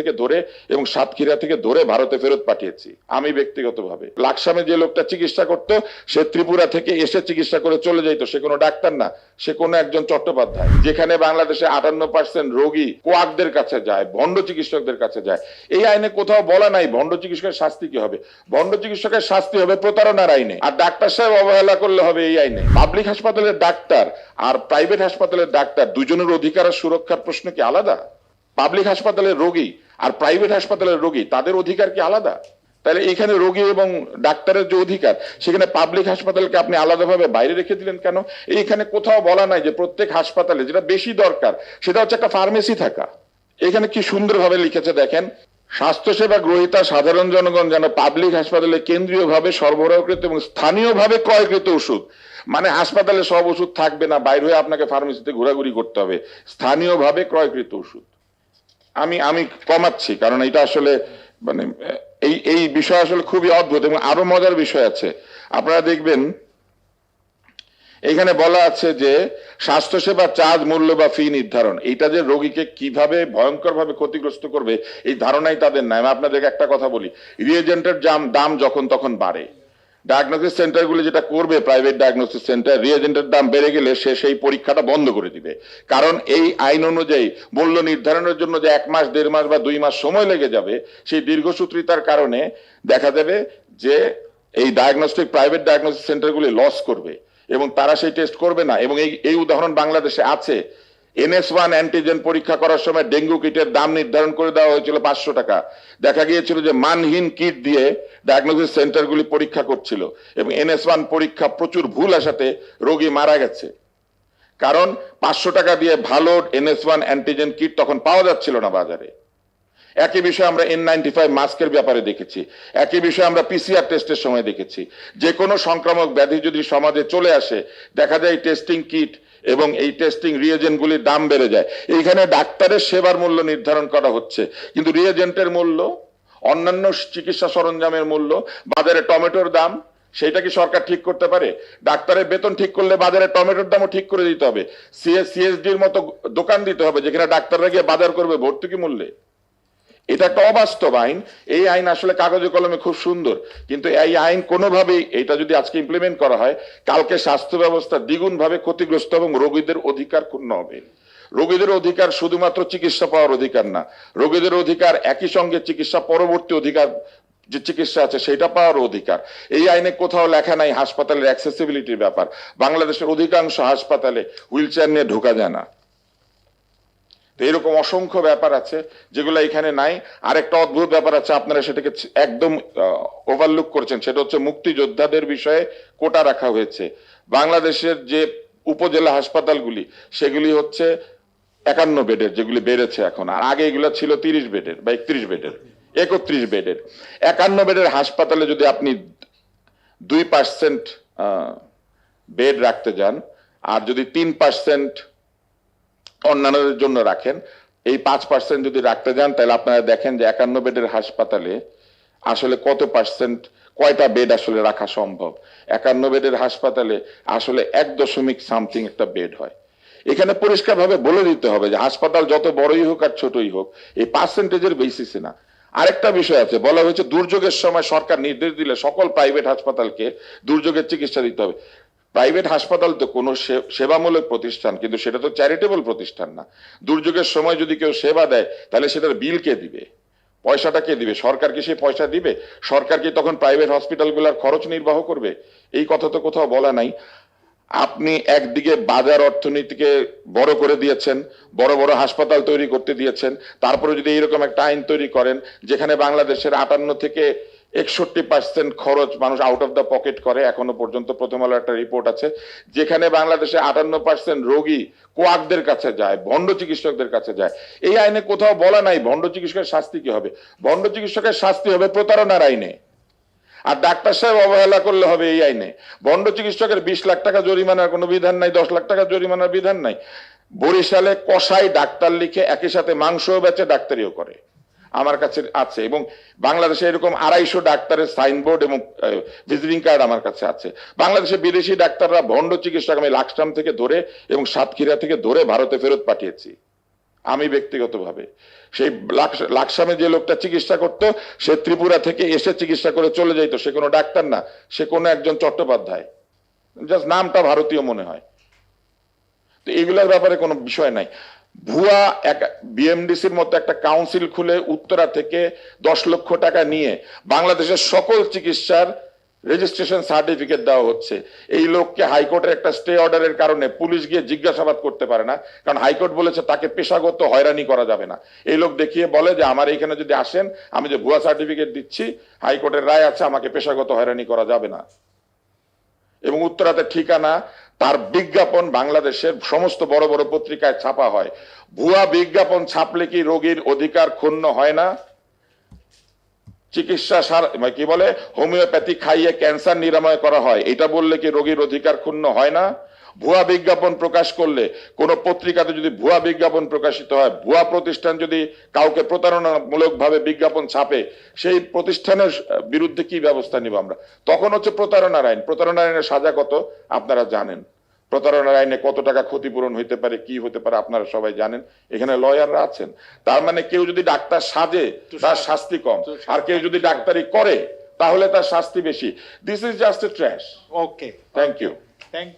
থেকে ধরে এবং সাতক্ষীরা থেকে ধরে ভারতে ফেরত পাঠিয়েছি, আমি ব্যক্তিগতভাবে। লাকসামে যে লোকটা চিকিৎসা করতো, সে ত্রিপুরা থেকে এসে চিকিৎসা করে চলে যাইতো, সে কোনো ডাক্তার না, সে কোনো একজন চট্টোপাধ্যায়। যেখানে বাংলাদেশে আটান্ন পার্সেন্ট রোগী কোয়াকদের কাছে যায় ভণ্ড চিকিৎসকদের কাছে যায়। এই আইনে কোথাও বলা নাই ভণ্ড চিকিৎসকের শাস্তি কি হবে। ভণ্ড চিকিৎসকের শাস্তি হবে প্রতারণার আইনে। আর ডাক্তার সাহেব অবহেলা করলে হবে এই আইনে। পাবলিক হাসপাতালের ডাক্তার আর প্রাইভেট হাসপাতালের ডাক্তার, দুজনের অধিকার আর সুরক্ষার প্রশ্ন কি আলাদা? পাবলিক হাসপাতালের রোগী আর প্রাইভেট হাসপাতালের রোগী, তাদের অধিকার কি আলাদা? তাহলে এখানে রোগী এবং ডাক্তারের যে অধিকার, সেখানে পাবলিক হাসপাতালকে আপনি আলাদাভাবে বাইরে রেখে দিলেন কেন? এইখানে কোথাও বলা নাই যে প্রত্যেক হাসপাতালে যেটা বেশি দরকার, সেটা হচ্ছে একটা ফার্মেসি থাকা। এখানে কি সুন্দরভাবে লিখেছে দেখেন, স্বাস্থ্যসেবা গ্রহীতা সাধারণ জনগণ যেন পাবলিক হাসপাতালে কেন্দ্রীয়ভাবে সরবরাহকৃত এবং স্থানীয়ভাবে ক্রয়কৃত ওষুধ মানে হাসপাতালে সব ওষুধ থাকবে না, বাইরে হয়ে আপনাকে ফার্মেসিতে ঘোরাঘুরি করতে হবে, স্থানীয়ভাবে ক্রয়কৃত ওষুধ। আমি আমি কমাচ্ছি, কারণ এটা আসলে মানে এই এই বিষয় আসলে খুবই অদ্ভুত এবং আরও মজার বিষয় আছে। আপনারা দেখবেন, এখানে বলা আছে যে, স্বাস্থ্যসেবা চার্জ, মূল্য বা ফি নির্ধারণ, এটা যে রোগীকে কীভাবে ভয়ঙ্কর ভাবে ক্ষতিগ্রস্ত করবে, এই ধারণাই তাদের নাই। আমি আপনাদেরকে একটা কথা বলি রিয়েজেন্টের দাম যখন তখন বাড়ে। ডায়াগনোসিস সেন্টারগুলি যেটা করবে প্রাইভেট ডায়াগনোসিস সেন্টার রিয়েজেন্টের দাম বেড়ে গেলে সে সেই পরীক্ষাটা বন্ধ করে দিবে। কারণ এই আইন অনুযায়ী মূল্য নির্ধারণের জন্য যে এক মাস, দেড় মাস বা দুই মাস সময় লেগে যাবে, সেই দীর্ঘসূত্রিতার কারণে দেখা যাবে যে এই ডায়াগনস্টিক প্রাইভেট ডায়াগনোসিস সেন্টারগুলি লস করবে এবং তারা সেই টেস্ট করবে না। এবং এই এই উদাহরণ বাংলাদেশে আছে। এনএস ওয়ান অ্যান্টিজেন পরীক্ষা করার সময় ডেঙ্গু কিটের দাম নির্ধারণ করে দেওয়া হয়েছিল পাঁচশো টাকা। দেখা গিয়েছিল যে মানহীন কিট দিয়ে ডায়াগনোসিস সেন্টারগুলি পরীক্ষা করছিল এবং এনএস ওয়ান পরীক্ষা প্রচুর ভুল আসাতে রোগী মারা গেছে। কারণ পাঁচশো টাকা দিয়ে ভালো এনএস ওয়ান অ্যান্টিজেন কিট তখন পাওয়া যাচ্ছিল না বাজারে। একই বিষয় আমরা এন নাইনটি ফাইভ মাস্কের ব্যাপারে দেখেছি। একই বিষয় আমরা পিসিআর টেস্টের সময় দেখেছি। যে কোনো সংক্রামক ব্যাধি যদি সমাজে চলে আসে, দেখা যায় টেস্টিং কিট এবং এই টেস্টিং রিয়েজেন্টগুলির দাম বেড়ে যায়। এইখানে ডাক্তারের সেবার মূল্য নির্ধারণ করা হচ্ছে। কিন্তু রিয়েজেন্টের মূল্য, অন্যান্য চিকিৎসা সরঞ্জামের মূল্য, বাজারে টমেটোর দাম সেটা কি সরকার ঠিক করতে পারে? ডাক্তারের বেতন ঠিক করলে বাজারে টমেটোর দামও ঠিক করে দিতে হবে। সিএস সিএসডির মতো দোকান দিতে হবে, যেখানে ডাক্তাররা গিয়ে বাজার করবে ভর্তুকি মূল্যে। এটা একটা অবাস্তব আইন। এই আইন আসলে কাগজে কলমে খুব সুন্দর। কিন্তু এই আইন কোনোভাবেই এটা যদি আজকে ইমপ্লিমেন্ট করা হয়, কালকে স্বাস্থ্য ব্যবস্থা দ্বিগুণ ভাবে ক্ষতিগ্রস্ত এবং রোগীদের অধিকার ক্ষুণ্ণ হবে। রোগীদের অধিকার শুধুমাত্র চিকিৎসা পাওয়ার অধিকার না, রোগীদের অধিকার একই সঙ্গে চিকিৎসা পরবর্তী অধিকার যে চিকিৎসা আছে সেটা পাওয়ার অধিকার। এই আইনে কোথাও লেখা নাই হাসপাতালের অ্যাক্সেসিবিলিটির ব্যাপার। বাংলাদেশের অধিকাংশ হাসপাতালে হুইল চেয়ার নিয়ে ঢোকা যায় না। তো এরকম অসংখ্য ব্যাপার আছে যেগুলো এখানে নাই। আরেকটা অদ্ভুত ব্যাপার আছে, আপনারা সেটাকে একদম ওভারলুক করছেন। সেটা হচ্ছে মুক্তিযোদ্ধাদের বিষয়ে কোটা রাখা হয়েছে। বাংলাদেশের যে উপজেলা হাসপাতালগুলি, সেগুলি হচ্ছে একান্ন বেডের, যেগুলি বেড়েছে এখন। আর আগে এগুলো ছিল তিরিশ বেডের বা একত্রিশ বেডের একত্রিশ বেডের। একান্ন বেডের হাসপাতালে যদি আপনি দুই পার্সেন্ট বেড রাখতে যান, আর যদি তিন পার্সেন্ট অন্যান্যদের জন্য রাখেন। এই পাঁচ পার্সেন্ট যদি রাখতে যান, তাহলে আপনারা দেখেন যে একান্ন বেডের হাসপাতালে আসলে কত পার্সেন্ট কয়টা বেড আসলে রাখা সম্ভব? একান্ন বেডের হাসপাতালে আসলে এক দশমিক সামথিং একটা বেড হয়। এখানে পরিষ্কারভাবে বলে দিতে হবে যে হাসপাতাল যত বড়ই হোক আর ছোটই হোক, এই পার্সেন্টেজের বেসিসে না। আরেকটা বিষয় আছে, বলা হয়েছে দুর্যোগের সময় সরকার নির্দেশ দিলে সকল প্রাইভেট হাসপাতালকে দুর্যোগের চিকিৎসা দিতে হবে। প্রাইভেট হাসপাতাল তো কোনো সেবামূলক প্রতিষ্ঠান, কিন্তু সেটা তো চ্যারিটেবল প্রতিষ্ঠান না। দুর্যোগের সময় যদি কেউ সেবা দেয়, তাহলে সেটার বিল কে দিবে? পয়সাটা কে দিবে? সরকার কি সেই পয়সা দিবে? সরকার কি তখন প্রাইভেট হসপিটালগুলোর খরচ নির্বাহ করবে? এই কথা তো কোথাও বলা নাই। আপনি একদিকে বাজার অর্থনীতিকে বড় করে দিয়েছেন, বড় বড় হাসপাতাল তৈরি করতে দিয়েছেন, তারপরে যদি এইরকম একটা আইন তৈরি করেন, যেখানে বাংলাদেশের আটান্ন থেকে একষট্টি পার্সেন্ট খরচ মানুষ আউট অফ দ্য পকেট করে, এখনও পর্যন্ত প্রথম আলো একটা রিপোর্ট আছে, যেখানে বাংলাদেশে আটান্ন পার্সেন্ট রোগী কোয়াকদের কাছে যায়, ভণ্ড চিকিৎসকদের কাছে যায়। এই আইনে কোথাও বলা নাই ভণ্ড চিকিৎসকের শাস্তি কি হবে। ভণ্ড চিকিৎসকের শাস্তি হবে প্রতারণার আইনে। আর ডাক্তার সাহেব অবহেলা করলে হবে এই আইনে। ভণ্ড চিকিৎসকের বিশ লাখ টাকা জরিমানার কোনো বিধান নাই, দশ লাখ টাকা জরিমানার বিধান নাই। বরিশালে কষাই ডাক্তার লিখে একই সাথে মাংসও বেচে ডাক্তারিও করে। আমার কাছে আছে। এবং বাংলাদেশে এরকম আড়াইশো ডাক্তারের সাইনবোর্ড এবং ভিজিটিং কার্ড আমার কাছে আছে। বাংলাদেশে বিদেশি ডাক্তাররা ভণ্ড চিকিৎসক আমি লাকসাম থেকে ধরে এবং সাতক্ষীরা থেকে ধরে ভারতে ফেরত পাঠিয়েছি। আমি ব্যক্তিগতভাবে। সেই লাকস- লাকসামে যে লোকটা চিকিৎসা করতো, সে ত্রিপুরা থেকে এসে চিকিৎসা করে চলে যাইতো। সে কোনো ডাক্তার না, সে কোনো একজন চট্টোপাধ্যায়। জাস্ট নামটা ভারতীয় মনে হয়। তো এগুলোর ব্যাপারে কোনো বিষয় নাই। ভুয়া এক বিএমডিসির মতো একটা কাউন্সিল খুলে উত্তরা থেকে দশ লক্ষ টাকা নিয়ে বাংলাদেশের সকল চিকিৎসার রেজিস্ট্রেশন সার্টিফিকেট দেওয়া হচ্ছে। এই লোককে হাইকোর্টের একটা স্টে অর্ডারের কারণে পুলিশ গিয়ে জিজ্ঞাসাবাদ করতে পারে না, কারণ হাইকোর্ট বলেছে তাকে পেশাগত হয়রানি করা যাবে না। এই লোক দেখিয়ে বলে যে, আমার এইখানে যদি আসেন, আমি যে ভুয়া সার্টিফিকেট দিচ্ছি, হাইকোর্টের রায় আছে, আমাকে পেশাগত হয়রানি করা যাবে না। এবং উত্তরাতে ঠিকানা তার বিজ্ঞাপন বাংলাদেশের সমস্ত বড় বড় পত্রিকায় ছাপা হয়। ভুয়া বিজ্ঞাপন ছাপলে কি রোগীর অধিকার ক্ষুণ্ণ হয় না? চিকিৎসা সার মানে কি বলে? হোমিওপ্যাথি খাইয়ে ক্যান্সার নিরাময় করা হয়। এটা বললে কি রোগীর অধিকার ক্ষুণ্ণ হয় না? ভুয়া বিজ্ঞাপন প্রকাশ করলে কোন পত্রিকাতে যদি ভুয়া বিজ্ঞাপন প্রকাশিত হয় ভুয়া প্রতিষ্ঠান যদি কাউকে প্রতারণামূলকভাবে বিজ্ঞাপন ছাপে সেই প্রতিষ্ঠানের বিরুদ্ধে কি ব্যবস্থা নিব আমরা? তখন হচ্ছে প্রতারণার আইন। প্রতারণার আইনের সাজা কত? আপনারা জানেন। প্রতারণার আইনে কত টাকা ক্ষতিপূরণ হইতে পারে কি হতে পারে আপনারা সবাই জানেন। এখানে লয়াররা আছেন। তার মানে কেউ যদি ডাক্তার সাজে তার শাস্তি কম। আর কেউ যদি ডাক্তারি করে তাহলে তার শাস্তি বেশি। This is just a trash okay thank you thank